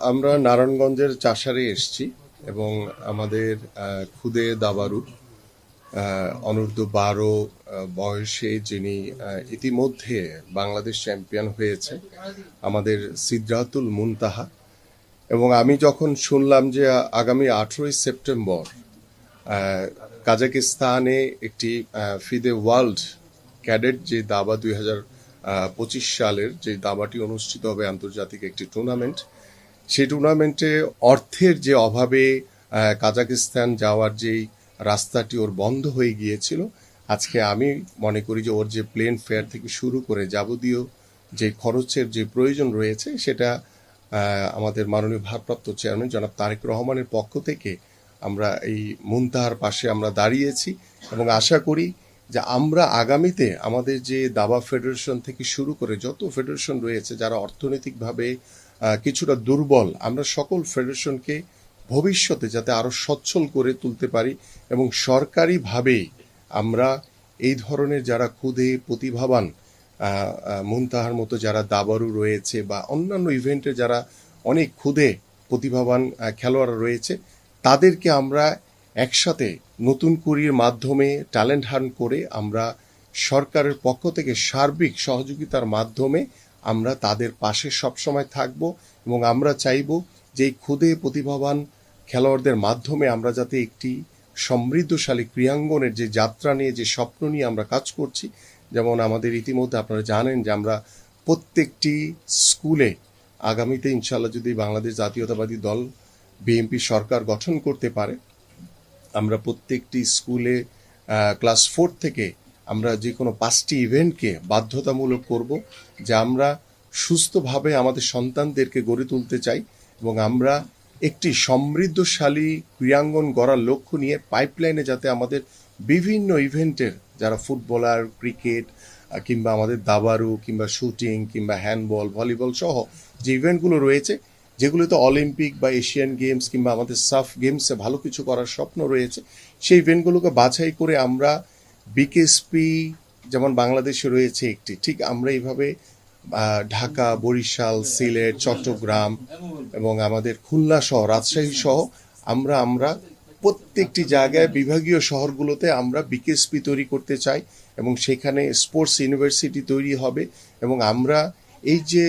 আমরা নারায়ণগঞ্জের চাষারে এসেছি এবং আমাদের খুদে দাবারু আহ, অনূর্ধ্ব বারো বয়সে যিনি ইতিমধ্যে বাংলাদেশ চ্যাম্পিয়ন হয়েছে আমাদের সিদ্রাতুল মুনতাহা। এবং আমি যখন শুনলাম যে আগামী আঠেরোই সেপ্টেম্বর কাজাকিস্তানে একটি ফিদে ওয়ার্ল্ড ক্যাডেট যে দাবা দুই হাজার পঁচিশ সালের যে দাবাটি অনুষ্ঠিত হবে আন্তর্জাতিক একটি টুর্নামেন্ট সেই টুর্নামেন্টে অর্থের যে অভাবে কাজাকিস্তান যাওয়ার যেই রাস্তাটি ওর বন্ধ হয়ে গিয়েছিল, আজকে আমি মনে করি যে ওর যে প্লেন ফেয়ার থেকে শুরু করে যাবতীয় যে খরচের যে প্রয়োজন রয়েছে, সেটা আমাদের মাননীয় ভারপ্রাপ্ত চেয়ারম্যান জনাব তারেক রহমানের পক্ষ থেকে আমরা এই মুনতাহার পাশে আমরা দাঁড়িয়েছি এবং আশা করি যে আমরা আগামীতে আমাদের যে দাবা ফেডারেশন থেকে শুরু করে যত ফেডারেশন রয়েছে, যারা অর্থনৈতিকভাবে কিছুটা দুর্বল। আমরা সকল ফেডারেশনকে ভবিষ্যতে যাতে আরও সচ্ছল করে তুলতে পারি এবং সরকারিভাবে আমরা এই ধরনের যারা ক্ষুদে, প্রতিভাবান মুনতাহার মতো যারা দাবারু রয়েছে বা অন্যান্য ইভেন্টে যারা অনেক ক্ষুদে, প্রতিভাবান খেলোয়াড় রয়েছে, তাদেরকে আমরা একসাথে নতুন কুরির মাধ্যমে ট্যালেন্ট হান্ট করে আমরা সরকারের পক্ষ থেকে সার্বিক সহযোগিতার মাধ্যমে আমরা তাদের পাশে সবসময় থাকব এবং আমরা চাইব যে এই ক্ষুদে প্রতিভাবান খেলোয়াড়দের মাধ্যমে আমরা যাতে একটি সমৃদ্ধশালী ক্রীড়াঙ্গনের যে যাত্রা নিয়ে যে স্বপ্ন নিয়ে আমরা কাজ করছি, যেমন আমাদের ইতিমধ্যে আপনারা জানেন যে আমরা প্রত্যেকটি স্কুলে আগামীতে ইনশাল্লাহ যদি বাংলাদেশ জাতীয়তাবাদী দল বিএনপি সরকার গঠন করতে পারে, আমরা প্রত্যেকটি স্কুলে ক্লাস ফোর থেকে আমরা যে কোনো পাঁচটি ইভেন্টকে বাধ্যতামূলক করব যে আমরা সুস্থভাবে আমাদের সন্তানদেরকে গড়ে তুলতে চাই এবং আমরা একটি সমৃদ্ধশালী ক্রীড়াঙ্গন গড়ার লক্ষ্য নিয়ে পাইপলাইনে যাতে আমাদের বিভিন্ন ইভেন্টের, যারা ফুটবলার, ক্রিকেট, কিংবা আমাদের দাবারু কিংবা শুটিং, কিংবা হ্যান্ডবল, ভলিবল সহ যে ইভেন্টগুলো রয়েছে, যেগুলোতে অলিম্পিক বা এশিয়ান গেমস কিংবা আমাদের সাফ গেমসে ভালো কিছু করার স্বপ্ন রয়েছে, সেই ইভেন্টগুলোকে বাছাই করে আমরা বিকেএসপি যেমন বাংলাদেশে রয়েছে একটি, ঠিক আমরা এইভাবে ঢাকা, বরিশাল, সিলেট, চট্টগ্রাম এবং আমাদের খুলনা সহ, রাজশাহী সহ, আমরা আমরা প্রত্যেকটি জায়গায় বিভাগীয় শহরগুলোতে আমরা বিকেএসপি তৈরি করতে চাই এবং সেখানে স্পোর্টস ইউনিভার্সিটি তৈরি হবে এবং আমরা এই যে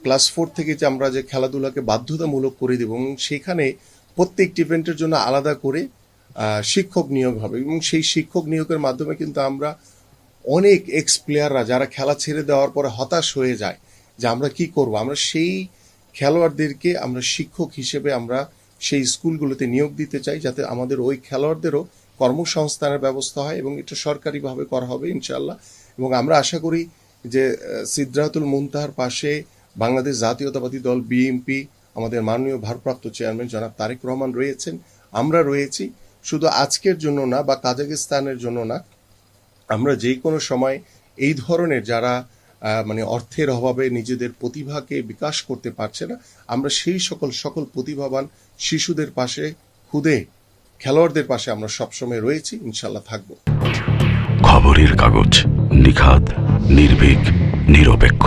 ক্লাস ফোর থেকে যে আমরা যে খেলাধুলাকে বাধ্যতামূলক করে দেব এবং সেখানে প্রত্যেকটি ইভেন্টের জন্য আলাদা করে শিক্ষক নিয়োগ হবে। এবং সেই শিক্ষক নিয়োগের মাধ্যমে কিন্তু আমরা অনেক এক্স প্লেয়াররা যারা খেলা ছেড়ে দেওয়ার পরে হতাশ হয়ে যায় যে আমরা কি করব? আমরা সেই খেলোয়াড়দেরকে আমরা শিক্ষক হিসেবে আমরা সেই স্কুলগুলোতে নিয়োগ দিতে চাই যাতে আমাদের ওই খেলোয়াড়দেরও কর্মসংস্থানের ব্যবস্থা হয় এবং এটা সরকারিভাবে করা হবে ইনশাল্লাহ এবং আমরা আশা করি যে আহ, সিদ্রাতুল মুনতাহার পাশে বাংলাদেশ জাতীয়তাবাদী দল বিএনপি আমাদের মাননীয় ভারপ্রাপ্ত চেয়ারম্যান জনাব তারেক রহমান রয়েছেন। আমরা রয়েছি। শুধু আজকের জন্য না, বা কাজাকিস্তানের জন্য না, আমরা যে কোনো সময় এই ধরনের যারা মানে অর্থের অভাবে নিজেদের প্রতিভাকে বিকাশ করতে পারছে না, আমরা সেই সকল সকল প্রতিভাবান শিশুদের পাশে, খুদে খেলোয়াড়দের পাশে আমরা সবসময় রয়েছি ইনশাল্লাহ থাকব। খবরের কাগজ নিখাত নির্ভীক, নিরপেক্ষ।